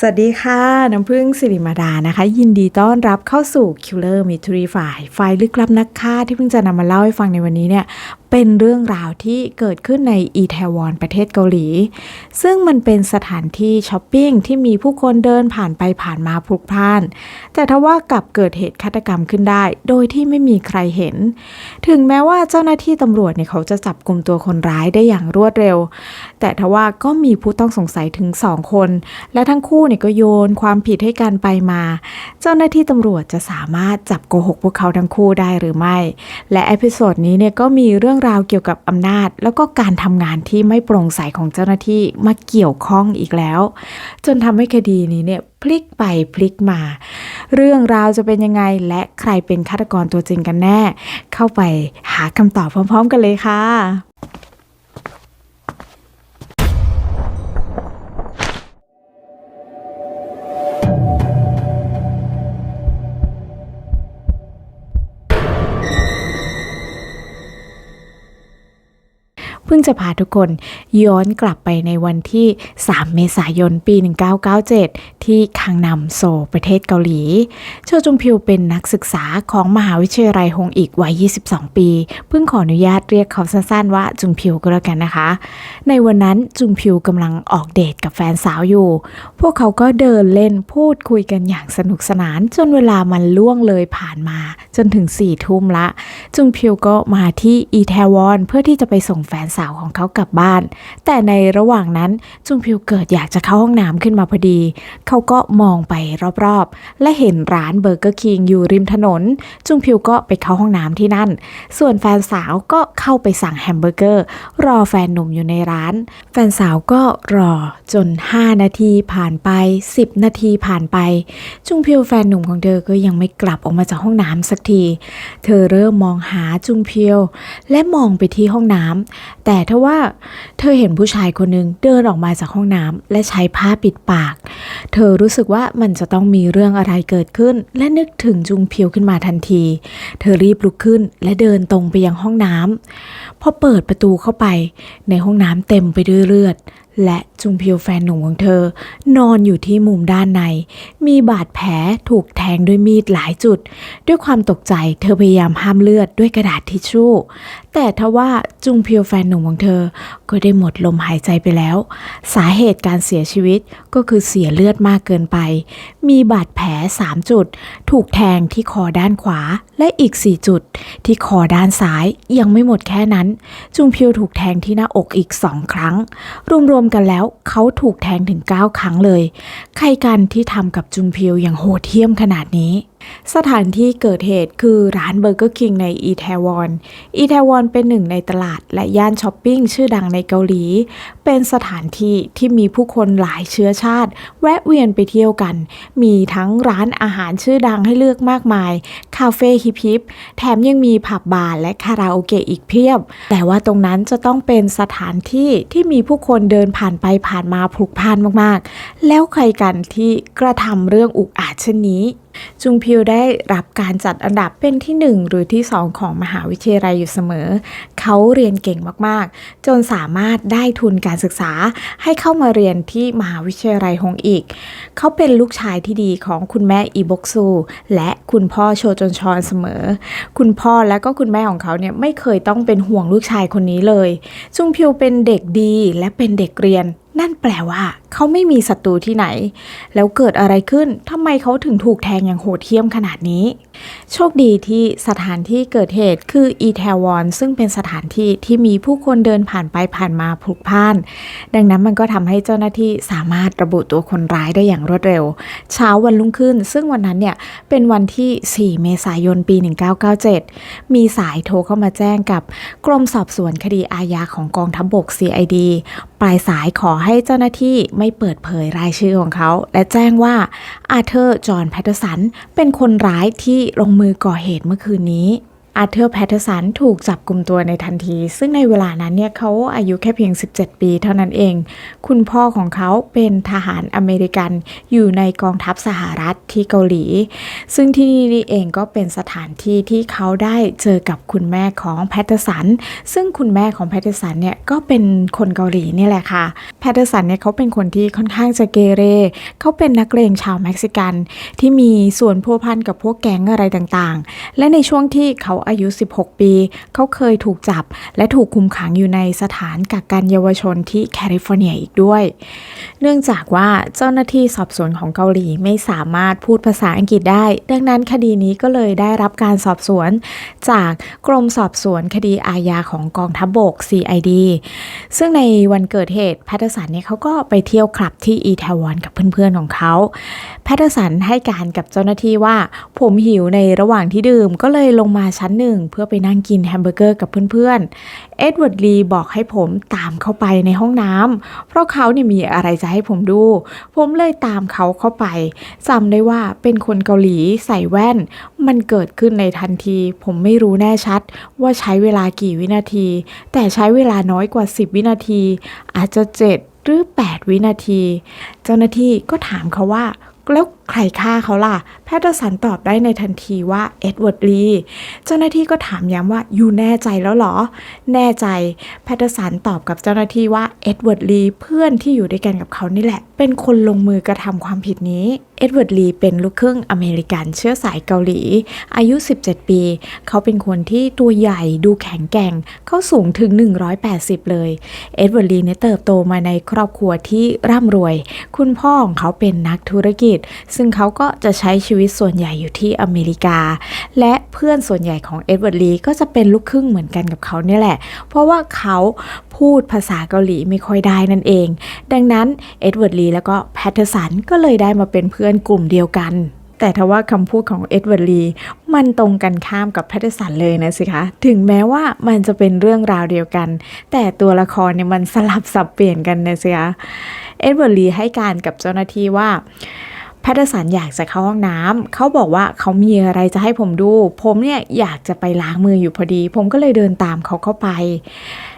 สวัสดีค่ะ น้ำพึ่งสิริมาดานะคะ ยินดีต้อนรับเข้าสู่ Killer Mystery ฝ่ายไฟล์ลึกลับนักฆ่าที่เพิ่งจะนำมาเล่าให้ฟังในวันนี้เนี่ยเป็นเรื่องราวที่เกิดขึ้นในอีแทวอนประเทศเกาหลี ซึ่งมันเป็นสถานที่ช้อปปิ้งที่มีผู้คนเดินผ่านไปผ่านมาพลุกพล่าน แต่ทว่ากลับเกิดเหตุฆาตกรรมขึ้นได้ โดยที่ไม่มีใครเห็น ถึงแม้ว่าเจ้าหน้าที่ตำรวจเนี่ยเขาจะจับกลุ่มตัวคนร้ายได้อย่างรวดเร็ว แต่ทว่าก็มีผู้ต้องสงสัยถึงสองคน และทั้งคู่เนี่ยก็โยนความผิดให้กันไปมา เจ้าหน้าที่ตำรวจจะสามารถจับโกหกพวกเขาทั้งคู่ได้หรือไม่ และเอพิโซดนี้เนี่ยก็มีเรื่องราวเกี่ยวกับอำนาจ แล้วก็การทำงานที่ไม่โปร่งใสของเจ้าหน้าที่มาเกี่ยวข้องอีกแล้ว จนทำให้คดีนี้เนี่ยพลิกไปพลิกมา เรื่องราวจะเป็นยังไงและใครเป็นฆาตกรตัวจริงกันแน่ เข้าไปหาคำตอบพร้อม ๆ กันเลยค่ะ พิ่งจะพาทุกคนย้อนกลับไปในวันที่ 3 เมษายนปี 1997 ที่คังนำโซประเทศเกาหลี โชจุงพิวเป็นนักศึกษาของมหาวิทยาลัยฮงอีกวัย 22 ปี เพิ่งขออนุญาตเรียกเขาสั้นๆว่าจุงพิวก็แล้วกันนะคะ ในวันนั้นจุงพิวกำลังออกเดทกับแฟนสาวอยู่ พวกเขาก็เดินเล่นพูดคุยกันอย่างสนุกสนานจนเวลามันล่วงเลยผ่านมาจนถึง4ทุ่มละ จุงพิวก็มาที่อีแทวอนเพื่อที่จะไปส่งแฟนสาวของเขากลับบ้าน แต่ในระหว่างนั้นจุงพิวเกิดอยากจะเข้าห้องน้ำขึ้นมาพอดี เขาก็มองไปรอบๆ และเห็นร้านเบอร์เกอร์คิงอยู่ริมถนน จุงพิวก็ไปเข้าห้องน้ำที่นั่น ส่วนแฟนสาวก็เข้าไปสั่งแฮมเบอร์เกอร์ รอแฟนหนุ่มอยู่ในร้าน แฟนสาวก็รอจน 5 นาทีผ่านไป 10 นาทีผ่านไป จุงพิวแฟนหนุ่มของเธอก็ยังไม่กลับออกมาจากห้องน้ำสักที เธอเริ่มมองหาจุงเพียว และมองไปที่ห้องน้ำแต่แต่ถ้าว่าเธอเห็นผู้ชายคนหนึ่งเดินออกมาจากห้องน้ำและใช้ผ้าปิดปาก เธอรู้สึกว่ามันจะต้องมีเรื่องอะไรเกิดขึ้น และนึกถึงจุงเพียวขึ้นมาทันที เธอรีบลุกขึ้นและเดินตรงไปยังห้องน้ำพอเปิดประตูเข้าไป ในห้องน้ำเต็มไปด้วยเลือด และ จุงพียวแฟนหนุ่มของเธอ นอนอยู่ที่มุมด้านใน มีบาดแผลถูกแทงด้วยมีดหลายจุด ด้วยความตกใจเธอพยายามห้ามเลือดด้วยกระดาษทิชชู่ แต่ทว่าจุงพียวแฟนหนุ่มของเธอ ก็ได้หมดลมหายใจไปแล้ว สาเหตุการเสียชีวิตก็คือเสียเลือดมากเกินไป มีบาดแผล 3 จุด ถูกแทงที่คอด้านขวาและอีก 4 จุด ที่คอด้านซ้ายยังไม่หมดแค่นั้น จุงพียวถูกแทงที่หน้าอกอีก2ครั้ง รวมๆกันแล้วเขาถูกแทงถึง 9 ครั้งเลย ใครกันที่ทำกับจุงเพียวอย่างโหดเหี้ยมขนาดนี้ สถานที่เกิดเหตุคือร้านเบอร์เกอร์คิงในอีแทวอน อีแทวอนเป็นหนึ่งในตลาดและย่านช้อปปิ้งชื่อดังในเกาหลี เป็นสถานที่ที่มีผู้คนหลายเชื้อชาติ แวะเวียนไปเที่ยวกัน มีทั้งร้านอาหารชื่อดังให้เลือกมากมาย คาเฟ่ฮิปฮิปแถมยังมีผับบาร์และคาราโอเกะอีกเพียบ แต่ว่าตรงนั้นจะต้องเป็นสถานที่ที่มีผู้คนเดินผ่านไปผ่านมาพลุกพล่านมากๆ แล้วใครกันที่กระทำเรื่องอุกอาจเช่นนี้ จุงพิวได้รับการจัดอันดับเป็นที่ 1 หรือที่ 2 ของมหาวิทยาลัยอยู่เสมอ เขาเรียนเก่งมากๆ จนสามารถได้ทุนการศึกษาให้เข้ามาเรียนที่มหาวิทยาลัยฮงอีก เขาเป็นลูกชายที่ดีของคุณแม่อีบกซู และคุณพ่อโชจนชอนเสมอ คุณพ่อและก็คุณแม่ของเขาเนี่ยไม่เคยต้องเป็นห่วงลูกชายคนนี้เลย จุงพิวเป็นเด็กดีและเป็นเด็กเรียน นั่นแปลว่า เขาไม่มีศัตรูที่ไหน แล้วเกิดอะไรขึ้นทำไมเขาถึงถูกแทงอย่างโหดเหี้ยมขนาดนี้ โชคดีที่สถานที่เกิดเหตุคืออีแทวอนซึ่งเป็นสถานที่ที่มีผู้คนเดินผ่านไปผ่านมาพลุกพล่าน ดังนั้นมันก็ทำให้เจ้าหน้าที่สามารถระบุตัวคนร้ายได้อย่างรวดเร็ว เช้าวันรุ่งขึ้น ซึ่งวันนั้นเนี่ยเป็นวันที่ 4 เมษายนปี 1997 มีสายโทรเข้ามาแจ้งกับกรมสอบสวนคดีอาญาของกองทัพบบก CID ปลายสายขอให้เจ้าหน้าที่ไม่เปิดเผยรายชื่อของเขา และแจ้งว่าอาเธอร์ จอห์นแพตเทอร์สัน เป็นคนร้ายที่ลงมือก่อเหตุเมื่อคืนนี้ อาร์เธอร์แพทเทอร์สันถูกจับกลุ่มตัวในทันที ซึ่งในเวลานั้นเนี่ยเขาอายุแค่เพียง 17 ปีเท่านั้นเอง คุณพ่อของเขาเป็นทหารอเมริกันอยู่ในกองทัพสหรัฐที่เกาหลี ซึ่งที่นี่นี่เองก็เป็นสถานที่ที่เขาได้เจอกับคุณแม่ของแพทเทอร์สัน ซึ่งคุณแม่ของแพทเทอร์สันเนี่ยก็เป็นคนเกาหลีนี่แหละค่ะ แพทเทอร์สันเนี่ยเขาเป็นคนที่ค่อนข้างจะเกเร เขาเป็นนักเลงชาวเม็กซิกันที่มีส่วนพัวพันกับพวกแก๊งอะไรต่างๆ และในช่วงที่เขาอายุ 16 ปี เขาเคยถูกจับ และถูกคุมขังอยู่ในสถานกักกันเยาวชนที่แคลิฟอร์เนียอีกด้วย เนื่องจากว่าเจ้าหน้าที่สอบสวนของเกาหลีไม่สามารถพูดภาษาอังกฤษได้ ดังนั้นคดีนี้ก็เลยได้รับการสอบสวน จากกรมสอบสวนคดีอาญาของกองทัพบบก CID ซึ่งในวันเกิดเหตุแพทเทอร์สันเนี่ยเขาก็ไปเที่ยวคลับที่อีแทวอนกับเพื่อนๆของเขาแพทเทอร์สันให้การกับเจ้าหน้าที่ว่า ผมหิวในระหว่างที่ดื่มก็เลยลงมาชั้นหนึ่ง เพื่อไปนั่งกินแฮมเบอร์เกอร์กับเพื่อนๆ เอ็ดเวิร์ดลีบอกให้ผมตามเข้าไปในห้องน้ำเพราะเขาเนี่ยมีอะไรจะให้ผมดู ผมเลยตามเขาเข้าไปจำได้ว่าเป็นคนเกาหลีใส่แว่น มันเกิดขึ้นในทันที ผมไม่รู้แน่ชัดว่าใช้เวลากี่วินาที แต่ใช้เวลาน้อยกว่า 10 วินาที อาจจะ 7 หรือ 8 วินาที เจ้าหน้าที่ก็ถามเขาว่าแล้วใครฆ่าเขาล่ะ แพทเทอร์สันตอบได้ในทันทีว่าเอ็ดเวิร์ดลีเจ้าหน้าที่ก็ถามย้ำว่าอยู่แน่ใจแล้วเหรอ แน่ใจ แพทเทอร์สันตอบกับเจ้าหน้าที่ว่าเอ็ดเวิร์ดลีเพื่อนที่อยู่ด้วยกันกับเขานี่แหละ เป็นคนลงมือกระทำความผิดนี้เอ็ดเวิร์ดลีเป็นลูกครึ่งอเมริกันเชื้อสายเกาหลี อายุ 17 ปี เขาเป็นคนที่ตัวใหญ่ดูแข็งแกร่ง เขาสูงถึง 180 เลย เอ็ดเวิร์ดลีเนี่ยเติบโตมาในครอบครัวที่ร่ำรวย คุณพ่อของเขาเป็นนักธุรกิจซึ่งเขาก็จะใช้ชีวิตส่วนใหญ่อยู่ที่อเมริกา และเพื่อนส่วนใหญ่ของเอ็ดเวิร์ดลีก็จะเป็นลูกครึ่งเหมือนกันกับเขาเนี่ยแหละ เพราะว่าเขาพูดภาษาเกาหลีไม่ค่อยได้นั่นเอง ดังนั้นเอ็ดเวิร์ดลีแล้วก็แพทเทอร์สันก็เลยได้มาเป็นเพื่อนกลุ่มเดียวกันแต่ทว่าคำพูดของเอ็ดเวิร์ดลีมันตรงกันข้ามกับแพทเทอร์สันเลยนะสิคะ ถึงแม้ว่ามันจะเป็นเรื่องราวเดียวกัน แต่ตัวละครเนี่ยมันสลับสับเปลี่ยนกันนะสิคะ เอ็ดเวิร์ดลีให้การกับเจ้าหน้าที่ว่า แพทเทอร์สันอยากจะเข้าห้องน้ำเขาบอกว่าเขามีอะไรจะให้ผมดู ผมเนี่ยอยากจะไปล้างมืออยู่พอดี ผมก็เลยเดินตามเขาเข้าไป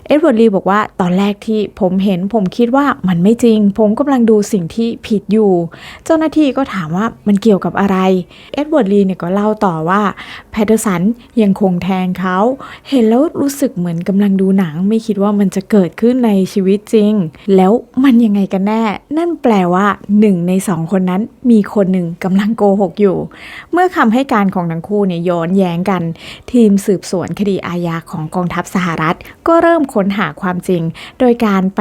เอ็ดเวิร์ดลีบอกว่าตอนแรกที่ผมเห็นผมคิดว่ามันไม่จริง ผมกำลังดูสิ่งที่ผิดอยู่ เจ้าหน้าที่ก็ถามว่ามันเกี่ยวกับอะไร เอ็ดเวิร์ดลีเนี่ยก็เล่าต่อว่าแพทเทอร์สันยังคงแทงเขา เห็นแล้วรู้สึกเหมือนกำลังดูหนัง ไม่คิดว่ามันจะเกิดขึ้นในชีวิตจริง แล้วมันยังไงกันแน่ นั่นแปลว่าหนึ่งในสองคนนั้นมีคนหนึ่งกำลังโกหกอยู่ เมื่อคำให้การของทั้งคู่เนี่ยย้อนแย้งกัน ทีมสืบสวนคดีอาญาของกองทัพสหรัฐ ก็เริ่มค้น้นหาความจริง โดยการไป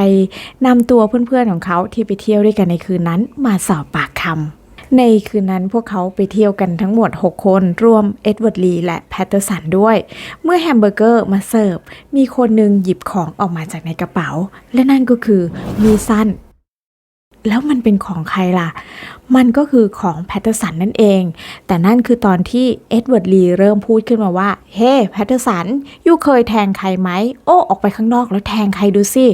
นำตัวเพื่อนๆของเขาที่ไปเที่ยวด้วยกันในคืนนั้นมาสอบปากคำในคืนนั้นพวกเขาไปเที่ยวกันทั้งหมด 6 คน รวมเอ็ดเวิร์ดลีและแพตเตอร์สันด้วย เมื่อแฮมเบอร์เกอร์มาเสิร์ฟ มีคนหนึ่งหยิบของออกมาจากในกระเป๋า และนั่นก็คือมีสั้น แล้วมันเป็นของใครล่ะ มันก็คือของแพทเทอร์สันนั่นเอง แต่นั่นคือตอนที่เอ็ดเวิร์ดลีเริ่มพูดขึ้นมาว่า เฮ้แพทเทอร์สัน ยูเคยแทงใครไหม โอ้ ออกไปข้างนอกแล้วแทงใครดูสิ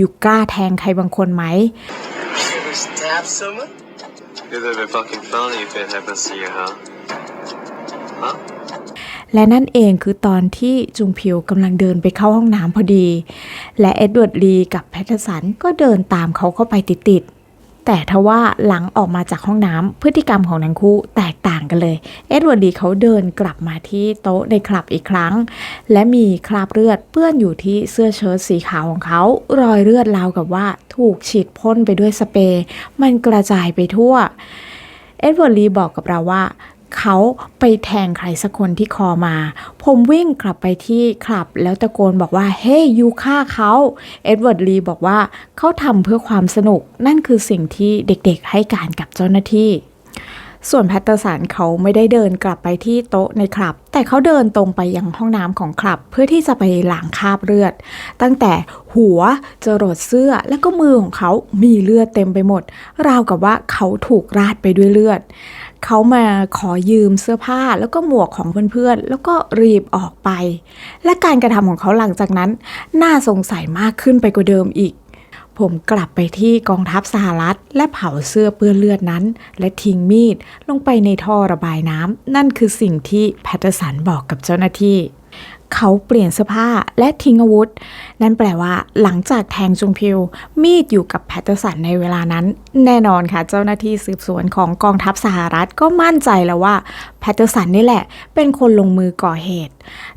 ยูกล้าแทงใครบางคนไหม Ever stab someone? You're gonna be fucking funny if it happens to you, huh? Huh? และนั่นเองคือตอนที่จุงพิวกำลังเดินไปเข้าห้องน้ำพอดี และเอ็ดเวิร์ดลีกับแพทเทอร์สันก็เดินตามเขาเข้าไปติดๆ แต่ทว่าหลังออกมาจากห้องน้ำพฤติกรรมของทั้งคู่แตกต่างกันเลย เอ็ดเวิร์ดดีเขาเดินกลับมาที่โต๊ะในคลับอีกครั้ง และมีคราบเลือดเปื้อนอยู่ที่เสื้อเชิ้ตสีขาวของเขา รอยเลือดราวกับว่าถูกฉีดพ่นไปด้วยสเปรย์มันกระจายไปทั่วเอ็ดเวิร์ดลีบอกกับเราว่า เขาไปแทงใครสักคนที่คอมา ผมวิ่งกลับไปที่คลับ แล้วตะโกนบอกว่า เฮ้ยยูฆ่าเขา เอ็ดเวิร์ดลีบอกว่าเขาทำเพื่อความสนุก นั่นคือสิ่งที่เด็กๆให้การกับเจ้าหน้าที่ ส่วนแพตเตอร์สันเขาไม่ได้เดินกลับไปที่โต๊ะในคลับ แต่เขาเดินตรงไปยังห้องน้ำของคลับ เพื่อที่จะไปล้างคราบเลือด ตั้งแต่หัวจรดเสื้อแล้วก็มือของเขามีเลือดเต็มไปหมด ราวกับว่าเขาถูกราดไปด้วยเลือด เขามาขอยืมเสื้อผ้าแล้วก็หมวกของเพื่อนๆ แล้วก็รีบออกไป และการกระทำของเขาหลังจากนั้น น่าสงสัยมากขึ้นไปกว่าเดิมอีก ผมกลับไปที่กองทัพสหรัฐ และเผาเสื้อเปื้อนเลือดนั้น และทิ้งมีดลงไปในท่อระบายน้ำนั่นคือสิ่งที่แพตเตอร์สันบอกกับเจ้าหน้าที่ เขาเปลี่ยนเสื้อผ้าและทิ้งอาวุธ นั่นแปลว่า หลังจากแทงจุงพิว มีดอยู่กับแพตเตอร์สันในเวลานั้น แน่นอนค่ะ เจ้าหน้าที่สืบสวนของกองทัพสหรัฐก็มั่นใจแล้วว่าแพตเตอร์สันนี่แหละ เป็นคนลงมือก่อเหตุ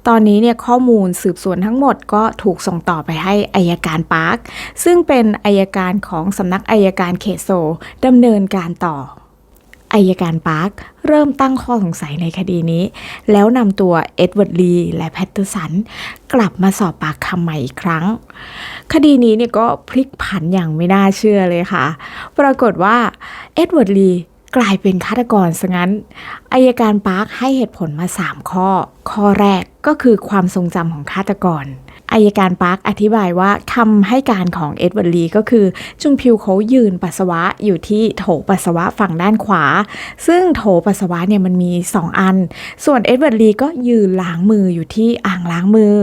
ตอนนี้เนี่ยข้อมูลสืบสวนทั้งหมดก็ถูกส่งต่อไปให้อายการปาร์คซึ่งเป็นอายการของสำนักอายการเขตโซดำเนินการต่อ อายการปาร์คเริ่มตั้งข้อสงสัยในคดีนี้ แล้วนำตัวเอ็ดเวิร์ดลีและแพตเตอร์สัน กลับมาสอบปากคำใหม่อีกครั้ง คดีนี้เนี่ยก็พลิกผันอย่างไม่น่าเชื่อเลยค่ะ ปรากฏว่าเอ็ดเวิร์ดลีกลายเป็นฆาตกรซะงั้นอายการปาร์คให้เหตุผลมา 3 ข้อ ข้อแรกก็คือความทรงจำของฆาตกร อายการปาร์คอธิบายว่าคำให้การของเอ็ดเวิร์ดลีก็คือจุงพิวเขายืนปัสสาวะอยู่ที่โถปัสสาวะฝั่งด้านขวา ซึ่งโถปัสสาวะเนี่ยมันมี 2 อัน ส่วนเอ็ดเวิร์ดลีก็ยืนล้างมืออยู่ที่อ่างล้างมือ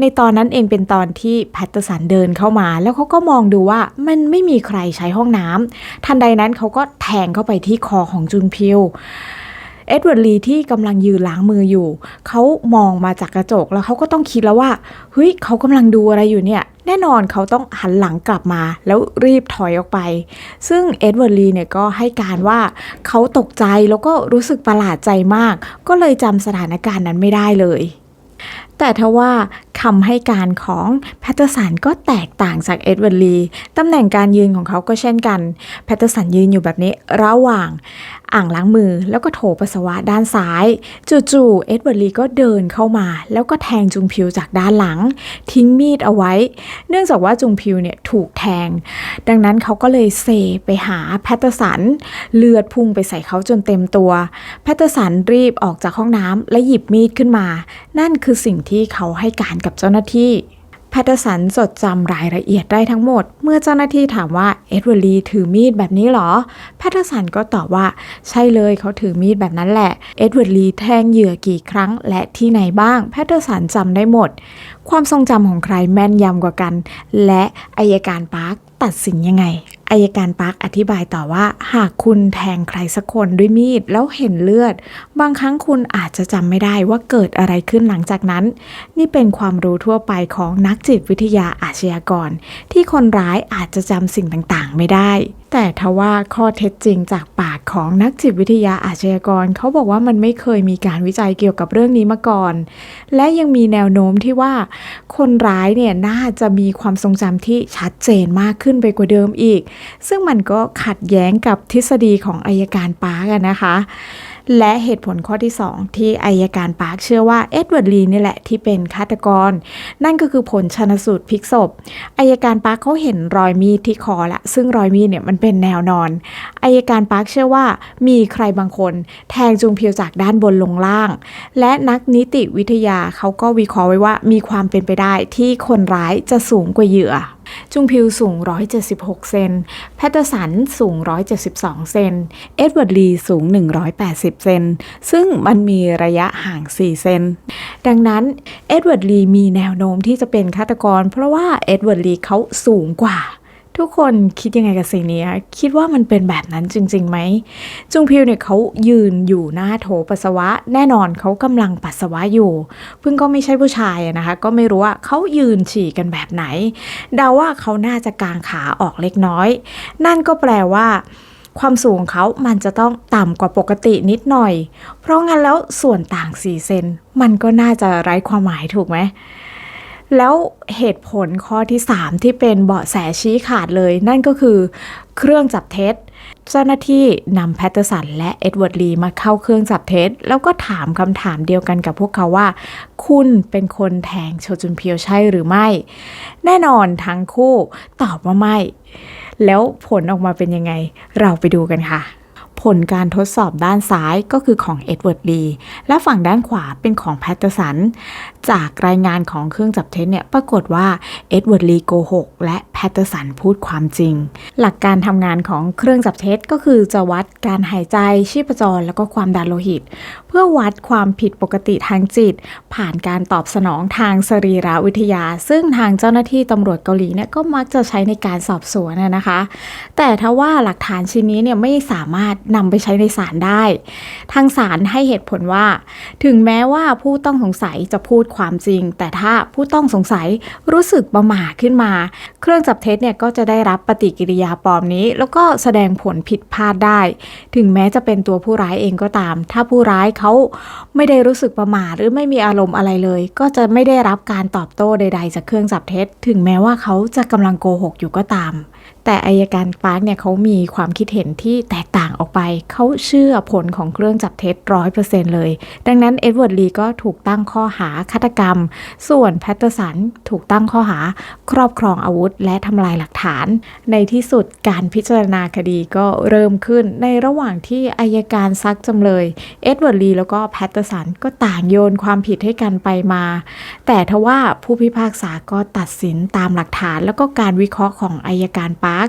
ในตอนนั้นเองเป็นตอนที่แพตเตอร์สันเดินเข้ามา แล้วเขาก็มองดูว่ามันไม่มีใครใช้ห้องน้ำทันใดนั้นเขาก็แทงเข้าไปที่คอของจุนพิว เอ็ดเวิร์ดลีที่กำลังยืนล้างมืออยู่ เขามองมาจากกระจกแล้วเขาก็ต้องคิดแล้วว่าเฮ้ยเขากำลังดูอะไรอยู่เนี่ย แน่นอนเขาต้องหันหลังกลับมา แล้วรีบถอยออกไป ซึ่งเอ็ดเวิร์ดลีเนี่ยก็ให้การว่าเขาตกใจแล้วก็รู้สึกประหลาดใจมาก ก็เลยจำสถานการณ์นั้นไม่ได้เลย แต่ทว่าคำให้การของแพตเตอร์สันก็แตกต่างจากเอ็ดเวิร์ดลีตำแหน่งการยืนของเขาก็เช่นกัน แพตเตอร์สันยืนอยู่แบบนี้ระหว่างอ่างล้างมือแล้วก็โถปัสสาวะด้านซ้าย จู่ๆเอ็ดเวิร์ดลีก็เดินเข้ามา แล้วก็แทงจุงพิวจากด้านหลัง ทิ้งมีดเอาไว้ เนื่องจากว่าจุงพิวเนี่ยถูกแทง ดังนั้นเขาก็เลยเซไปหาแพตเตอร์สันเลือดพุ่งไปใส่เขาจนเต็มตัว แพตเตอร์สันรีบออกจากห้องน้ำและหยิบมีดขึ้นมา นั่นคือสิ่งที่ที่เขาให้การกับเจ้าหน้าที่แพตเตอร์สันจดจำรายละเอียดได้ทั้งหมด เมื่อเจ้าหน้าที่ถามว่าเอ็ดเวิร์ดลีถือมีดแบบนี้เหรอ แพตเตอร์สันก็ตอบว่า ใช่เลยเขาถือมีดแบบนั้นแหละ เอ็ดเวิร์ดลีแทงเหยื่อกี่ครั้งและที่ไหนบ้าง แพตเตอร์สันจำได้หมด ความทรงจำของใครแม่นยำกว่ากัน และอายการปาร์คตัดสินยังไง อายการปาร์คอธิบายต่อว่า หากคุณแทงใครสักคนด้วยมีดแล้วเห็นเลือด บางครั้งคุณอาจจะจำไม่ได้ว่าเกิดอะไรขึ้นหลังจากนั้น นี่เป็นความรู้ทั่วไปของนักจิตวิทยาอาชญากร ที่คนร้ายอาจจะจำสิ่งต่างๆ ไม่ได้ แต่ทว่าข้อเท็จจริงจากปากของนักจิตวิทยาอาชญากร เขาบอกว่ามันไม่เคยมีการวิจัยเกี่ยวกับเรื่องนี้มาก่อน และยังมีแนวโน้มที่ว่าคนร้ายเนี่ยน่าจะมีความทรงจำที่ชัดเจนมากขึ้นไปกว่าเดิมอีก ซึ่งมันก็ขัดแย้งกับทฤษฎีของอายการปาร์กอะนะคะ และเหตุผลข้อที่ 2 ที่อายการปาร์คเชื่อว่าเอ็ดเวิร์ดลีนี่แหละที่เป็นฆาตกร นั่นก็คือผลชนสูตรพลิกศพอายการปาร์คเขาเห็นรอยมีดที่คอละ ซึ่งรอยมีดเนี่ยมันเป็นแนวนอนอายการปาร์คเชื่อว่ามีใครบางคน แทงจุงเพียวจากด้านบนลงล่าง และนักนิติวิทยาเขาก็วิเคราะห์ไว้ว่ามีความเป็นไปได้ที่คนร้ายจะสูงกว่าเหยื่อ จุงพิวสูง 176 เซน แพตเตอร์สันสูง 172 เซน เอ็ดเวิร์ดลีสูง 180 เซน ซึ่งมันมีระยะห่าง 4 เซน ดังนั้นเอ็ดเวิร์ดลีมีแนวโน้มที่จะเป็นฆาตกร เพราะว่าเอ็ดเวิร์ดลีเขาสูงกว่า ทุกคนคิดยังไงกับสิ่งนี้คะคิดว่ามันเป็นแบบนั้นจริงๆไหม จุงพิวเนี่ยเขายืนอยู่หน้าโถปัสสาวะ แน่นอนเขากำลังปัสสาวะอยู่ เพิ่งก็ไม่ใช่ผู้ชายนะคะ ก็ไม่รู้ว่าเขายืนฉี่กันแบบไหน เดาว่าเขาน่าจะกางขาออกเล็กน้อย นั่นก็แปลว่า ความสูงเขามันจะต้องต่ำกว่าปกตินิดหน่อย เพราะงั้นแล้วส่วนต่าง 4 เซน มันก็น่าจะไร้ความหมายถูกไหม แล้วเหตุผลข้อที่ 3 ที่เป็นเบาะแสชี้ขาดเลย นั่นก็คือเครื่องจับเท็จ เจ้าหน้าที่นำแพตเตอร์สันและเอ็ดเวิร์ดลีมาเข้าเครื่องจับเท็จ แล้วก็ถามคำถามเดียวกันกับพวกเขาว่า คุณเป็นคนแทงโชจุนเพียวใช่หรือไม่ แน่นอนทั้งคู่ตอบว่าไม่ แล้วผลออกมาเป็นยังไง เราไปดูกันค่ะ ผลการทดสอบด้านซ้ายก็คือของเอ็ดเวิร์ดลีและฝั่งด้านขวาเป็นของแพตเตอร์สัน จากรายงานของเครื่องจับเท็จเนี่ยปรากฏว่าเอ็ดเวิร์ดลีโกหกและแพตเตอร์สันพูดความจริง หลักการทำงานของเครื่องจับเท็จก็คือจะวัดการหายใจชีพจรแล้วก็ความดันโลหิต เพื่อวัดความผิดปกติทางจิต ผ่านการตอบสนองทางสรีรวิทยา ซึ่งทางเจ้าหน้าที่ตำรวจเกาหลีเนี่ยก็มักจะใช้ในการสอบสวนนะนะคะ แต่ถ้าว่าหลักฐานชิ้นนี้เนี่ยไม่สามารถนำไปใช้ในศาลได้ ทางศาลให้เหตุผลว่า ถึงแม้ว่าผู้ต้องสงสัยจะพูดความจริง แต่ถ้าผู้ต้องสงสัยรู้สึกประหม่าขึ้นมา เครื่องจับเท็จเนี่ยก็จะได้รับปฏิกิริยาปลอมนี้ แล้วก็แสดงผลผิดพลาดได้ ถึงแม้จะเป็นตัวผู้ร้ายเองก็ตาม ถ้าผู้ร้ายเขาไม่ได้รู้สึกประหม่าหรือไม่มีอารมณ์อะไรเลย ก็จะไม่ได้รับการตอบโต้ใด ๆ จากเครื่องจับเท็จ ถึงแม้ว่าเขาจะกำลังโกหกอยู่ก็ตามแต่อายการปาร์คเนี่ยเขามีความคิดเห็นที่แตกต่างออกไป เขาเชื่อผลของเครื่องจับเท็จร้อยเปอร์เซ็นเลย ดังนั้นเอ็ดเวิร์ดลีก็ถูกตั้งข้อหาฆาตกรรม ส่วนแพตเตอร์สันถูกตั้งข้อหาครอบครองอาวุธ และทำลายหลักฐาน ในที่สุดการพิจารณาคดีก็เริ่มขึ้นในระหว่างที่อายการซักจำเลย เอ็ดเวิร์ดลีแล้วก็แพตเตอร์สันก็ต่างโยนความผิดให้กันไปมา แต่ทว่าผู้พิพากษาก็ตัดสินตามหลักฐาน แล้วก็การวิเคราะห์ของอายการปาร์ค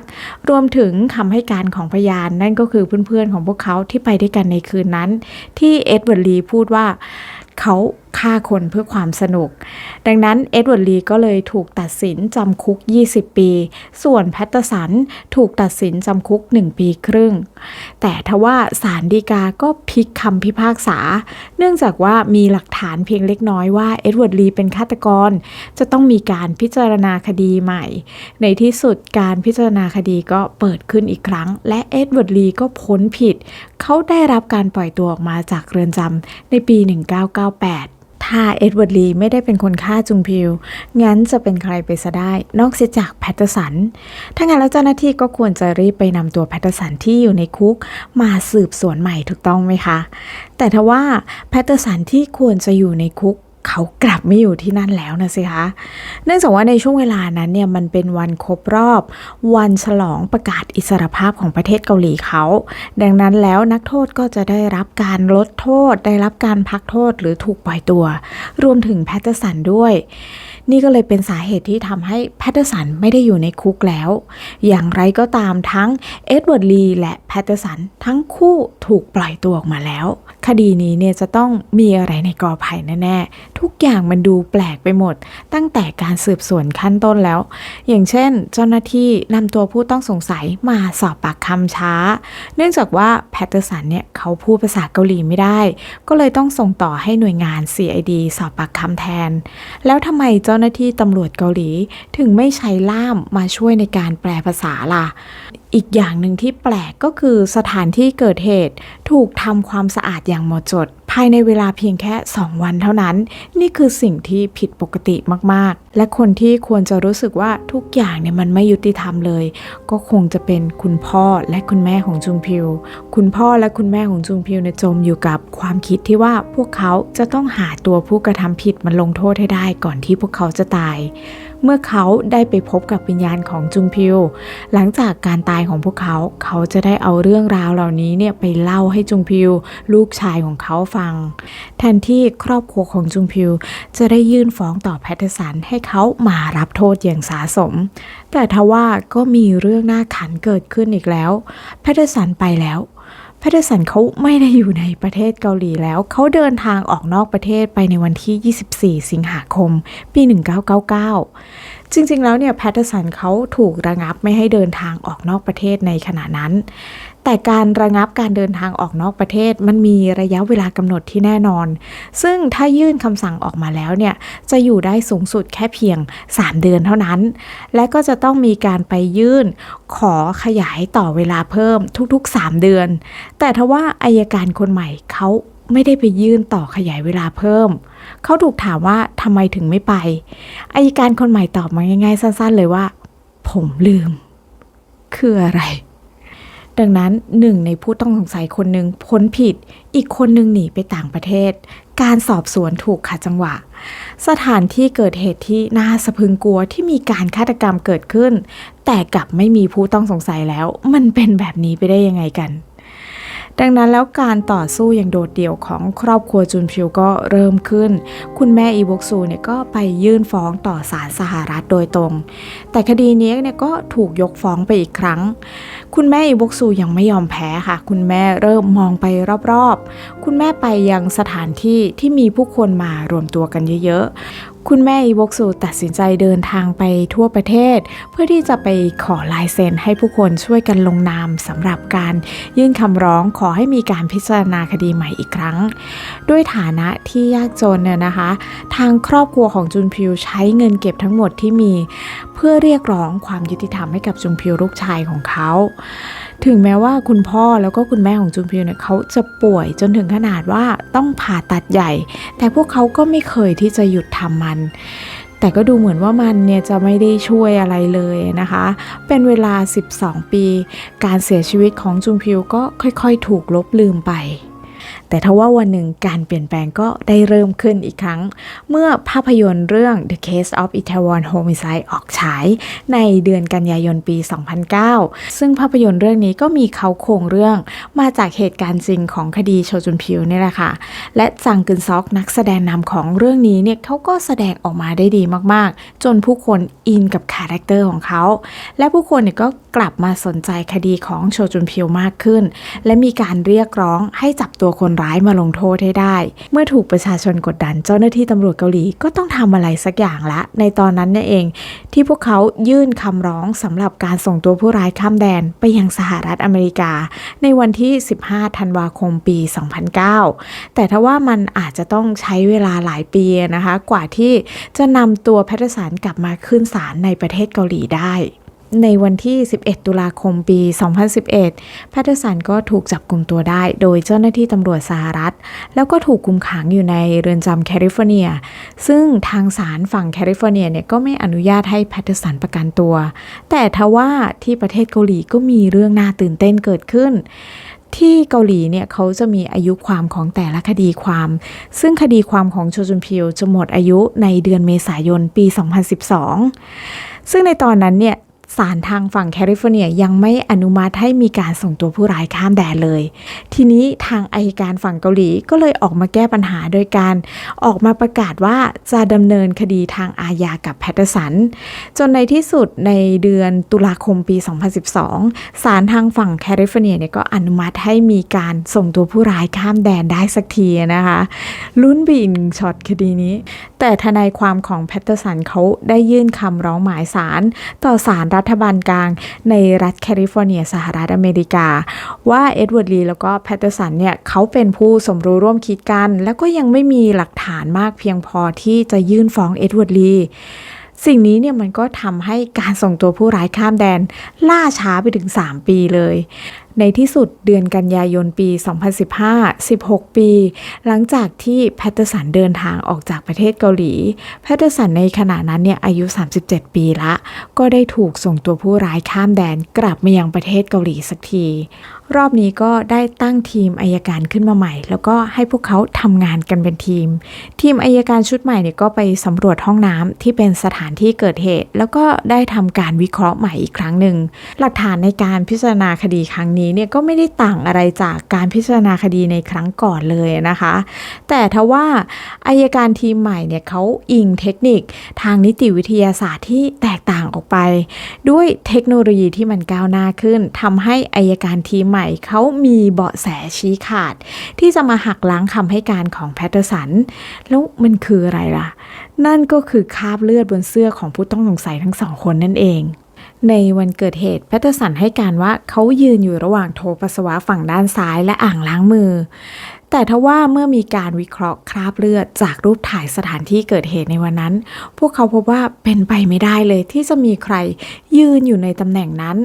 รวมถึงคำให้การของพยานนั่นก็คือเพื่อนๆของพวกเขาที่ไปด้วยกันในคืนนั้น ที่เอ็ดเวิร์ดลีพูดว่าเขา ฆ่าคนเพื่อความสนุก ดังนั้นเอ็ดเวิร์ดลีก็เลยถูกตัดสินจำคุก 20 ปี ส่วนแพตเตอร์สันถูกตัดสินจำคุก 1 ปีครึ่ง แต่ทว่าศาลฎีกาก็พลิกคำพิพากษา เนื่องจากว่ามีหลักฐานเพียงเล็กน้อยว่าเอ็ดเวิร์ดลีเป็นฆาตกร จะต้องมีการพิจารณาคดีใหม่ ในที่สุดการพิจารณาคดีก็เปิดขึ้นอีกครั้ง และเอ็ดเวิร์ดลีก็พ้นผิด เขาได้รับการปล่อยตัวออกมาจากเรือนจำในปี 1998 ถ้าเอ็ดเวิร์ดลีไม่ได้เป็นคนฆ่าจุงพิว งั้นจะเป็นใครไปซะได้ นอกเสียจากแพตเตอร์สัน ถ้างั้นแล้วเจ้าหน้าที่ก็ควรจะรีบไปนำตัวแพตเตอร์สันที่อยู่ในคุกมาสืบสวนใหม่ถูกต้องไหมคะ แต่ทว่าแพตเตอร์สันที่ควรจะอยู่ในคุก เขากลับไม่อยู่ที่นั่นแล้วนะสิคะ เนื่องจากว่าในช่วงเวลานั้นเนี่ยมันเป็นวันครบรอบ วันฉลองประกาศอิสรภาพของประเทศเกาหลีเขา ดังนั้นแล้วนักโทษก็จะได้รับการลดโทษ ได้รับการพักโทษหรือถูกปล่อยตัว รวมถึงแพตเตอร์สันด้วย นี่ก็เลยเป็นสาเหตุที่ทำให้แพตเตอร์สันไม่ได้อยู่ในคุกแล้ว อย่างไรก็ตามทั้งเอ็ดเวิร์ดลีและแพตเตอร์สันทั้งคู่ถูกปล่อยตัวออกมาแล้วคดีนี้เนี่ยจะต้องมีอะไรในกอไผ่แน่ๆ ทุกอย่างมันดูแปลกไปหมด ตั้งแต่การสืบสวนขั้นต้นแล้ว อย่างเช่น เจ้าหน้าที่นำตัวผู้ต้องสงสัยมาสอบปากคำช้า เนื่องจากว่าแพตเตอร์สันเนี่ยเขาพูดภาษาเกาหลีไม่ได้ ก็เลยต้องส่งต่อให้หน่วยงาน CID สอบปากคำแทน แล้วทำไมเจ้าหน้าที่ตำรวจเกาหลี ถึงไม่ใช้ล่ามมาช่วยในการแปลภาษาล่ะ อีกอย่างหนึ่งที่แปลกก็คือสถานที่เกิดเหตุ ถูกทำความสะอาดอย่างหมดจด ภายในเวลาเพียงแค่ 2 วันเท่านั้น นี่คือสิ่งที่ผิดปกติมากๆ และคนที่ควรจะรู้สึกว่าทุกอย่างเนี่ยมันไม่ยุติธรรมเลย ก็คงจะเป็นคุณพ่อและคุณแม่ของจุงพิว คุณพ่อและคุณแม่ของจุงพิวเนี่ยจมอยู่กับความคิดที่ว่าพวกเขาจะต้องหาตัวผู้กระทำผิดมาลงโทษให้ได้ก่อนที่พวกเขาจะตาย เมื่อเขาได้ไปพบกับวิญญาณของจุงพิว หลังจากการตายของพวกเขา เขาจะได้เอาเรื่องราวเหล่านี้เนี่ยไปเล่าให้จุงพิว ลูกชายของเขาฟัง แทนที่ครอบครัวของจุงพิว จะได้ยื่นฟ้องต่อแพทย์สันให้เขามารับโทษอย่างสาสม แต่ทว่าก็มีเรื่องน่าขันเกิดขึ้นอีกแล้ว แพทย์สันไปแล้ว แพทเทอร์สันเขาไม่ได้อยู่ในประเทศเกาหลีแล้ว เขาเดินทางออกนอกประเทศไปในวันที่ 24 สิงหาคม ปี 1999 จริงๆ แล้วเนี่ยแพทเทอร์สันเขาถูกระงับไม่ให้เดินทางออกนอกประเทศในขณะนั้น แต่การระงับการเดินทางออกนอกประเทศมันมีระยะเวลากำหนดที่แน่นอน ซึ่งถ้ายื่นคำสั่งออกมาแล้วเนี่ยจะอยู่ได้สูงสุดแค่เพียง 3 เดือนเท่านั้น และก็จะต้องมีการไปยื่นขอขยายต่อเวลาเพิ่มทุก ๆ 3 เดือน แต่ทว่าอายการคนใหม่เขาไม่ได้ไปยื่นต่อขยายเวลาเพิ่ม เขาถูกถามว่าทำไมถึงไม่ไปอายการคนใหม่ตอบมาง่าย ๆ สั้น ๆ เลยว่า ผมลืม คืออะไร ดังนั้นหนึ่งในผู้ต้องสงสัยคนหนึ่งพ้นผิด อีกคนหนึ่งหนีไปต่างประเทศ การสอบสวนถูกขัดจังหวะ สถานที่เกิดเหตุที่น่าสะพึงกลัวที่มีการฆาตกรรมเกิดขึ้น แต่กลับไม่มีผู้ต้องสงสัยแล้ว มันเป็นแบบนี้ไปได้ยังไงกัน ดังนั้นแล้วการต่อสู้อย่างโดดเดี่ยวของครอบครัวจุนพิวก็เริ่มขึ้น คุณแม่อีบกซูเนี่ยก็ไปยื่นฟ้องต่อศาลสหรัฐโดยตรง แต่คดีนี้เนี่ยก็ถูกยกฟ้องไปอีกครั้ง คุณแม่อิบกซูยังไม่ยอมแพ้ค่ะ คุณแม่เริ่มมองไปรอบๆ คุณแม่ไปยังสถานที่ที่มีผู้คนมารวมตัวกันเยอะๆ คุณแม่อิบกซูตัดสินใจเดินทางไปทั่วประเทศ เพื่อที่จะไปขอลายเซ็นให้ผู้คนช่วยกันลงนามสำหรับการยื่นคำร้องขอให้มีการพิจารณาคดีใหม่อีกครั้ง ด้วยฐานะที่ยากจนเนี่ยนะคะ ทางครอบครัวของจุนพิวใช้เงินเก็บทั้งหมดที่มี เพื่อเรียกร้องความยุติธรรมให้กับจุนพิวลูกชายของเขา ถึงแม้ว่าคุณพ่อแล้วก็คุณแม่ของจุนพิวเนี่ยเขาจะป่วยจนถึงขนาดว่าต้องผ่าตัดใหญ่ แต่พวกเขาก็ไม่เคยที่จะหยุดทำมัน แต่ก็ดูเหมือนว่ามันเนี่ยจะไม่ได้ช่วยอะไรเลยนะคะ เป็นเวลา 12 ปี การเสียชีวิตของจุนพิวก็ค่อยๆ ถูกลบลืมไป แต่ทว่าวันหนึ่งการเปลี่ยนแปลงก็ได้เริ่มขึ้นอีกครั้ง เมื่อภาพยนตร์เรื่อง The Case of Itaewon Homicide ออกฉาย ในเดือนกันยายนปี 2009 ซึ่งภาพยนตร์เรื่องนี้ก็มีเขาโครงเรื่องมาจากเหตุการณ์จริงของคดีโชจุนพิวนี่แหละค่ะ และจังกึนซอกนักแสดงนำของเรื่องนี้เนี่ยเขาก็แสดงออกมาได้ดีมากๆ จนผู้คนอินกับคาแรคเตอร์ของเขา และผู้คนเนี่ยก็กลับมาสนใจคดีของโชจุนพิวมากขึ้น และมีการเรียกร้องให้จับตัวคนร้ายมาลงโทษให้ได้ เมื่อถูกประชาชนกดดัน เจ้าหน้าที่ตำรวจเกาหลีก็ต้องทำอะไรสักอย่างละ ในตอนนั้นนั่เอง ที่พวกเขายื่นคำร้องสำหรับการส่งตัวผู้ร้ายข้ามแดนไปยังสหรัฐอเมริกา ในวันที่ 15 ธันวาคมปี 2009 แต่ถ้าว่ามันอาจจะต้องใช้เวลาหลายปีนะคะ กว่าที่จะนำตัวแพทสันกลับมาขึ้นศาลในประเทศเกาหลีได้ ในวันที่ 11 ตุลาคมปี 2011 แพทสันก็ถูกจับกลุ่มตัวได้ โดยเจ้าหน้าที่ตำรวจสหรัฐ แล้วก็ถูกคุมขังอยู่ในเรือนจำแคลิฟอร์เนีย ซึ่งทางศาลฝั่งแคลิฟอร์เนียเนี่ยก็ไม่อนุญาตให้แพทสันประกันตัว แต่ทว่าที่ประเทศเกาหลีก็มีเรื่องน่าตื่นเต้นเกิดขึ้นที่เกาหลีเนี่ยเขาจะมีอายุความของแต่ละคดีความ ซึ่งคดีความของโชจุนพิวจะหมดอายุในเดือนเมษายนปี 2012 ซึ่งในตอนนั้นเนี่ย ศาลทางฝั่งแคลิฟอร์เนียยังไม่อนุมัติให้มีการส่งตัวผู้ร้ายข้ามแดนเลย ทีนี้ทางอายการฝั่งเกาหลีก็เลยออกมาแก้ปัญหาโดยการออกมาประกาศว่าจะดำเนินคดีทางอาญากับแพทเทอร์สัน จนในที่สุดในเดือนตุลาคมปี 2012ศาลทางฝั่งแคลิฟอร์เนียเนี่ยก็อนุมัติให้มีการส่งตัวผู้ร้ายข้ามแดนได้สักทีนะคะลุ้นบีอีกหนึ่งช็อตคดีนี้ แต่ทนายความของแพทเทอร์สันเขาได้ยื่นคำร้องหมายสารต่อศาลรัฐฐบาลกลางในรัฐแคลิฟอร์เนียสหรัฐอเมริกา ว่าเอ็ดเวิร์ดลีแล้วก็แพตเตอร์สันเนี่ยเขาเป็นผู้สมรู้ร่วมคิดกัน แล้วก็ยังไม่มีหลักฐานมากเพียงพอที่จะยื่นฟ้องเอ็ดเวิร์ดลีสิ่งนี้เนี่ยมันก็ทำให้การส่งตัวผู้ร้ายข้ามแดนล่าช้าไปถึง 3 ปีเลย ในที่สุดเดือนกันยายนปี 2015 16 ปี หลังจากที่แพตเตอร์สันเดินทางออกจากประเทศเกาหลี แพตเตอร์สันในขณะนั้นเนี่ยอายุ 37 ปีละ ก็ได้ถูกส่งตัวผู้ร้ายข้ามแดนกลับมายังประเทศเกาหลีสักที รอบนี้ก็ได้ตั้งทีมอายการขึ้นมาใหม่ แล้วก็ให้พวกเขาทำงานกันเป็นทีม ทีมอายการชุดใหม่เนี่ยก็ไปสำรวจห้องน้ำที่เป็นสถานที่เกิดเหตุ แล้วก็ได้ทำการวิเคราะห์ใหม่อีกครั้งหนึ่งหลักฐานในการพิจารณาคดีครั้งนี้เนี่ยก็ไม่ได้ต่างอะไรจากการพิจารณาคดีในครั้งก่อนเลยนะคะ แต่ทว่าอายการทีมใหม่เนี่ยเขาอิงเทคนิคทางนิติวิทยาศาสตร์ที่แตกต่างออกไป ด้วยเทคโนโลยีที่มันก้าวหน้าขึ้นทำให้อายการทีมใหม่เขามีเบาะแสชี้ขาด ที่จะมาหักล้างคำให้การของแพตเตอร์สัน แล้วมันคืออะไรล่ะ นั่นก็คือคราบเลือดบนเสื้อของผู้ต้องสงสัยทั้งสองคนนั่นเอง ในวันเกิดเหตุแพทเทอร์สันให้การว่าเขายืนอยู่ระหว่างโถปัสสาวะฝั่งด้านซ้ายและอ่างล้างมือ แต่ทว่าเมื่อมีการวิเคราะห์คราบเลือดจากรูปถ่ายสถานที่เกิดเหตุในวันนั้น พวกเขาพบว่าเป็นไปไม่ได้เลยที่จะมีใครยืนอยู่ในตำแหน่งนั้น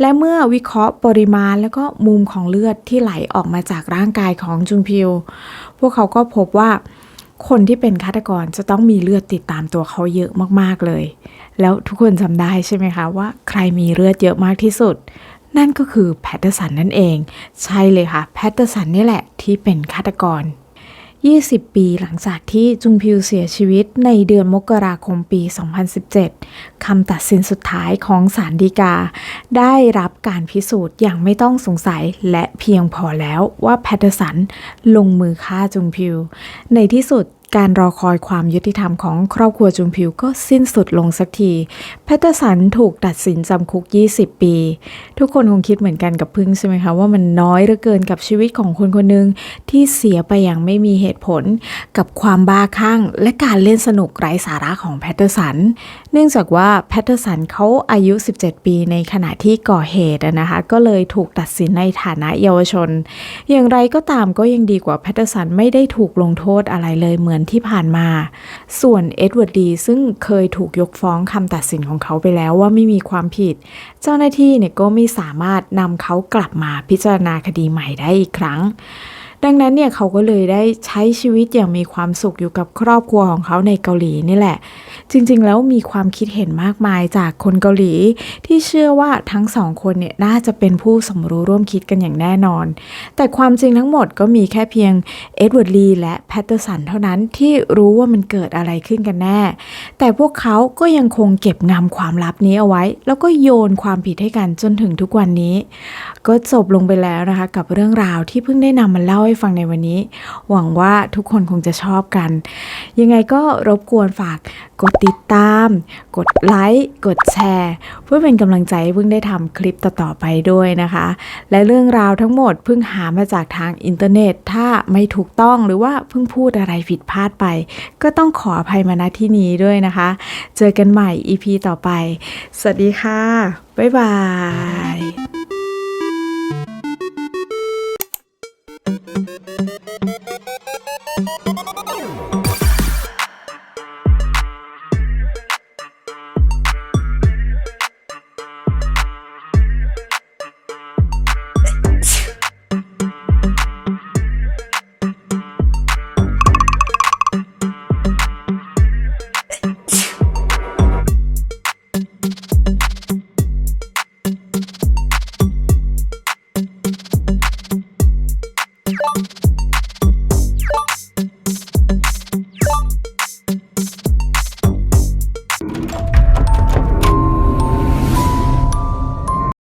และเมื่อวิเคราะห์ปริมาณแล้วก็มุมของเลือดที่ไหลออกมาจากร่างกายของจุงพิว พวกเขาก็พบว่า คนที่เป็นฆาตกรจะต้องมีเลือดติดตามตัวเขาเยอะมากๆเลย แล้วทุกคนจำได้ใช่ไหมคะว่าใครมีเลือดเยอะมากที่สุด นั่นก็คือแพตเตอร์สันนั่นเอง ใช่เลยค่ะ แพตเตอร์สันนี่แหละที่เป็นฆาตกร 20 ปีหลังจากที่จุงพิวเสียชีวิตในเดือนมกราคมปี 2017 คำตัดสินสุดท้ายของศาลฎีกา ได้รับการพิสูจน์อย่างไม่ต้องสงสัยและเพียงพอแล้วว่าแพทเทอร์สันลงมือฆ่าจุงพิว ในที่สุด การรอคอยความยุติธรรมของครอบครัวจุมพิวก็สิ้นสุดลงสักที แพตเตอร์สันถูกตัดสินจำคุก 20 ปี ทุกคนคงคิดเหมือนกันกับพึ่งใช่ไหมคะ ว่ามันน้อยเหลือเกินกับชีวิตของคนคนหนึ่งที่เสียไปอย่างไม่มีเหตุผล กับความบ้าคลั่งและการเล่นสนุกไร้สาระของแพตเตอร์สัน เนื่องจากว่าแพตเตอร์สันเขาอายุ 17 ปีในขณะที่ก่อเหตุนะคะก็เลยถูกตัดสินในฐานะเยาวชน อย่างไรก็ตามก็ยังดีกว่าแพตเตอร์สันไม่ได้ถูกลงโทษอะไรเลยเหมือนที่ผ่านมา ส่วนเอ็ดเวิร์ดดีซึ่งเคยถูกยกฟ้องคำตัดสินของเขาไปแล้วว่าไม่มีความผิด เจ้าหน้าที่เนี่ยก็ไม่สามารถนำเขากลับมาพิจารณาคดีใหม่ได้อีกครั้ง ดังนั้นเนี่ยเขาก็เลยได้ใช้ชีวิตอย่างมีความสุขอยู่กับครอบครัวของเขาในเกาหลีนี่แหละ จริงๆ แล้วมีความคิดเห็นมากมายจากคนเกาหลี ที่เชื่อว่าทั้งสองคนเนี่ยน่าจะเป็นผู้สมรู้ร่วมคิดกันอย่างแน่นอน แต่ความจริงทั้งหมดก็มีแค่เพียงเอ็ดเวิร์ดลีและแพตเตอร์สันเท่านั้นที่รู้ว่ามันเกิดอะไรขึ้นกันแน่ แต่พวกเขาก็ยังคงเก็บงำความลับนี้เอาไว้ แล้วก็โยนความผิดให้กันจนถึงทุกวันนี้ ก็จบลงไปแล้วนะคะ กับเรื่องราวที่เพิ่งได้นำมาเล่าให้ฟังในวันนี้ หวังว่าทุกคนคงจะชอบกัน ยังไงก็รบกวนฝากกดติดตาม กดไลค์กดแชร์ เพื่อเป็นกำลังใจให้เพิ่งได้ทำคลิปต่อๆไปด้วยนะคะ และเรื่องราวทั้งหมดเพิ่งหามาจากทางอินเทอร์เน็ต ถ้าไม่ถูกต้องหรือว่าเพิ่งพูดอะไรผิดพลาดไป ก็ต้องขออภัยมาณที่นี้ด้วยนะคะ เจอกันใหม่ EP ต่อไป สวัสดีค่ะ บ๊ายบาย